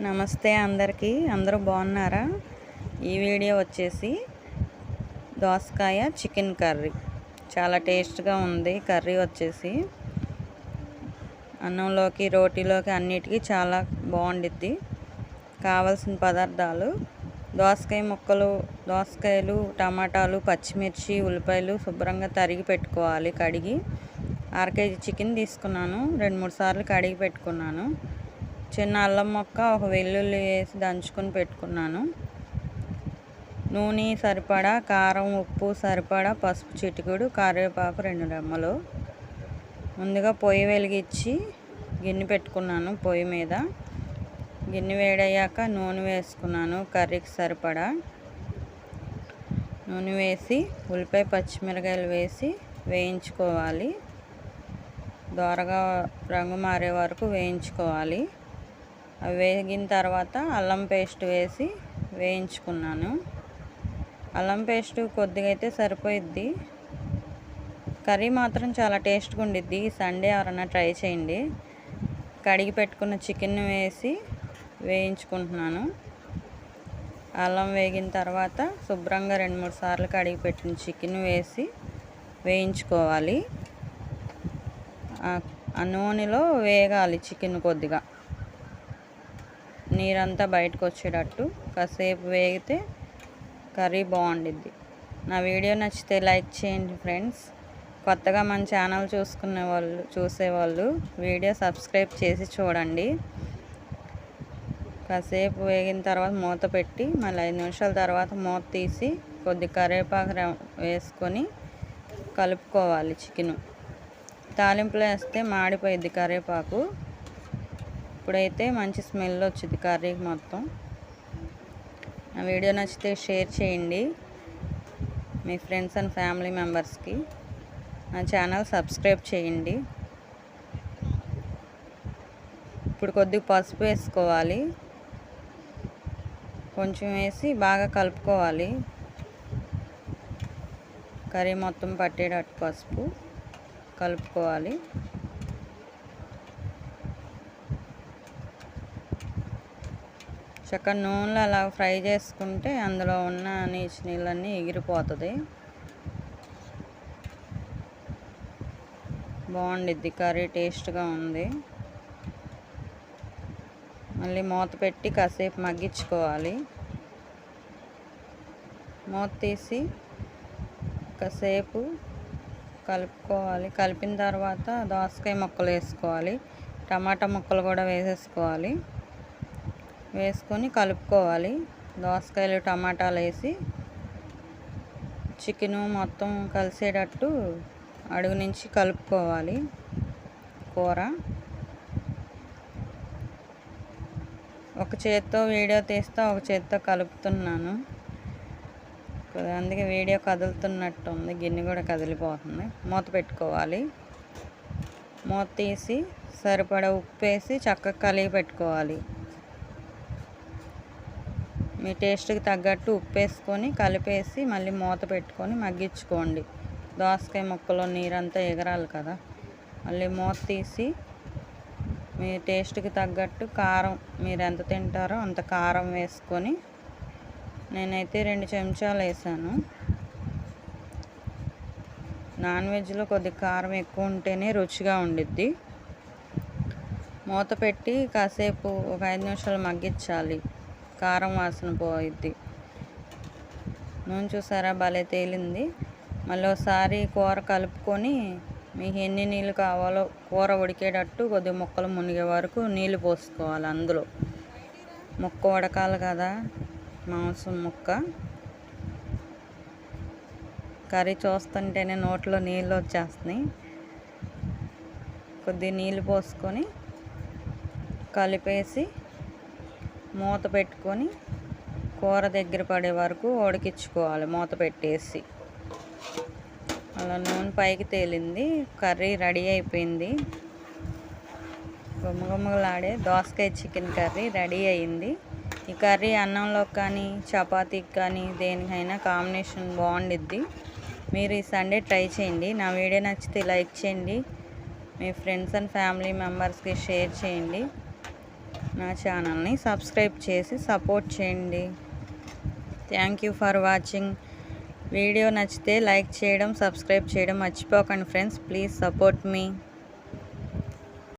నమస్తే అందరికీ. అందరూ బాగున్నారా? ఈ వీడియో వచ్చేసి దోసకాయ చికెన్ కర్రీ. చాలా టేస్ట్గా ఉంది కర్రీ వచ్చేసి. అన్నంలోకి రోటీలోకి అన్నిటికీ చాలా బాగుండిద్ది. కావలసిన పదార్థాలు. దోసకాయ ముక్కలు దోసకాయలు టమాటాలు పచ్చిమిర్చి ఉల్లిపాయలు శుభ్రంగా తరిగి పెట్టుకోవాలి. కడిగి అర కేజీ చికెన్ తీసుకున్నాను. రెండు మూడు సార్లు కడిగి పెట్టుకున్నాను. చిన్న అల్లం మొక్క ఒక వెల్లుల్లి వేసి దంచుకొని పెట్టుకున్నాను. నూనె సరిపడా కారం ఉప్పు సరిపడా పసుపు చిటికుడు కరివేపాకు రెండు రెమ్మలు. ముందుగా పొయ్యి వెలిగించి గిన్నె పెట్టుకున్నాను పొయ్యి మీద. గిన్నె వేడయ్యాక నూనె వేసుకున్నాను కర్రీకి సరిపడా. నూనె వేసి ఉల్లిపాయ పచ్చిమిరకాయలు వేసి వేయించుకోవాలి. దోరగా రంగు మారే వరకు వేయించుకోవాలి. అవి వేగిన తర్వాత అల్లం పేస్ట్ వేసి వేయించుకున్నాను. అల్లం పేస్ట్ కొద్దిగా అయితే సరిపోయిద్ది. కర్రీ మాత్రం చాలా టేస్ట్గా ఉండిద్ది. సండే ఎవరన్నా ట్రై చేయండి. కడిగి పెట్టుకున్న చికెన్ వేసి వేయించుకుంటున్నాను. అల్లం వేగిన తర్వాత శుభ్రంగా రెండు మూడు సార్లు కడిగి పెట్టిన చికెన్ వేసి వేయించుకోవాలి. ఆ నూనెలో వేగాలి చికెన్ కొద్దిగా. నీరంతా బయటకు వచ్చేటట్టు కాసేపు వేగితే కర్రీ బాగుండిద్ది. నా వీడియో నచ్చితే లైక్ చేయండి ఫ్రెండ్స్. కొత్తగా మన ఛానల్ చూసుకునే వాళ్ళు చూసేవాళ్ళు వీడియో సబ్స్క్రైబ్ చేసి చూడండి. కాసేపు వేగిన తర్వాత మూత పెట్టి మళ్ళీ ఐదు నిమిషాల తర్వాత మూత తీసి కొద్ది కరివేపాకు వేసుకొని కలుపుకోవాలి చికెను. తాలింపులో వేస్తే మాడిపోయిద్ది కరివేపాకు. ఇప్పుడైతే మంచి స్మెల్ వచ్చింది కర్రీకి మొత్తం. నా వీడియో నచ్చితే షేర్ చేయండి మీ ఫ్రెండ్స్ అండ్ ఫ్యామిలీ మెంబర్స్కి. నా ఛానల్ సబ్స్క్రైబ్ చేయండి. ఇప్పుడు కొద్దిగా పసుపు వేసుకోవాలి. కొంచెం వేసి బాగా కలుపుకోవాలి. కర్రీ మొత్తం పట్టేటట్టు పసుపు కలుపుకోవాలి. చక్కగా నూనెలో అలా ఫ్రై చేసుకుంటే అందులో ఉన్న నీచు నీళ్ళన్నీ ఎగిరిపోతుంది. బాగుండిద్ది కర్రీ టేస్ట్గా ఉంది. మళ్ళీ మూత పెట్టి కాసేపు మగ్గించుకోవాలి. మూత తీసి కాసేపు కలుపుకోవాలి. కలిపిన తర్వాత దోసకాయ ముక్కలు వేసుకోవాలి. టమాటా ముక్కలు కూడా వేసేసుకోవాలి. వేసుకొని కలుపుకోవాలి. దోసకాయలు టమాటాలు వేసి చికెను మొత్తం కలిసేటట్టు అడుగు నుంచి కలుపుకోవాలి కూర. ఒక చేత్తో వీడియో తీస్తే ఒక చేత్తో కలుపుతున్నాను. అందుకే వీడియో కదులుతున్నట్టు ఉంది గిన్నె కూడా కదిలిపోతుంది. మూత పెట్టుకోవాలి. మూత తీసి సరిపడా ఉప్పు వేసి చక్కగా కలిగి పెట్టుకోవాలి. మీ టేస్ట్కి తగ్గట్టు ఉప్పు వేసుకొని కలిపేసి మళ్ళీ మూత పెట్టుకొని మగ్గించుకోండి. దోసకాయ ముక్కలో నీరంతా ఎగరాలి కదా. మళ్ళీ మూత తీసి మీ టేస్ట్కి తగ్గట్టు కారం మీరు ఎంత తింటారో అంత కారం వేసుకొని నేనైతే రెండు చెంచాలు వేసాను. నాన్ వెజ్లో కొద్ది కారం ఎక్కువ ఉంటేనే రుచిగా ఉండిద్ది. మూత పెట్టి కాసేపు ఒక ఐదు నిమిషాలు మగ్గించాలి. కారం వాసన పోయిద్ది. నూనె చూసారా? భలే తేలింది. మళ్ళీ ఒకసారి కూర కలుపుకొని మీకు ఎన్ని నీళ్ళు కావాలో కూర ఉడికేటట్టు కొద్దిగా ముక్కలు మునిగే వరకు నీళ్ళు పోసుకోవాలి అందులో. ముక్క ఉడకాలి కదా మాంసం ముక్క. కర్రీ చూస్తుంటేనే నోట్లో నీళ్ళు వచ్చేస్తున్నాయి. కొద్దిగా నీళ్ళు పోసుకొని కలిపేసి మూత పెట్టుకొని కూర దగ్గర పడే వరకు ఉడికించుకోవాలి మూత పెట్టేసి. అలా నూనె పైకి తేలింది కర్రీ రెడీ అయిపోయింది. గుమ్మగుమ్మలాడే దోసకాయ చికెన్ కర్రీ రెడీ అయింది. ఈ కర్రీ అన్నంలో కానీ చపాతీకి కానీ దేనికైనా కాంబినేషన్ బాగుండిద్ది. మీరు ఈ సండే ట్రై చేయండి. నా వీడియో నచ్చితే లైక్ చేయండి. మీ ఫ్రెండ్స్ అండ్ ఫ్యామిలీ మెంబర్స్కి షేర్ చేయండి. నా ఛానల్ని సబ్స్క్రైబ్ చేసి సపోర్ట్ చేయండి. Thank you for watching. Video నచ్చితే లైక్ చేయడం సబ్స్క్రైబ్ చేయడం మర్చిపోకండి ఫ్రెండ్స్. Please support me.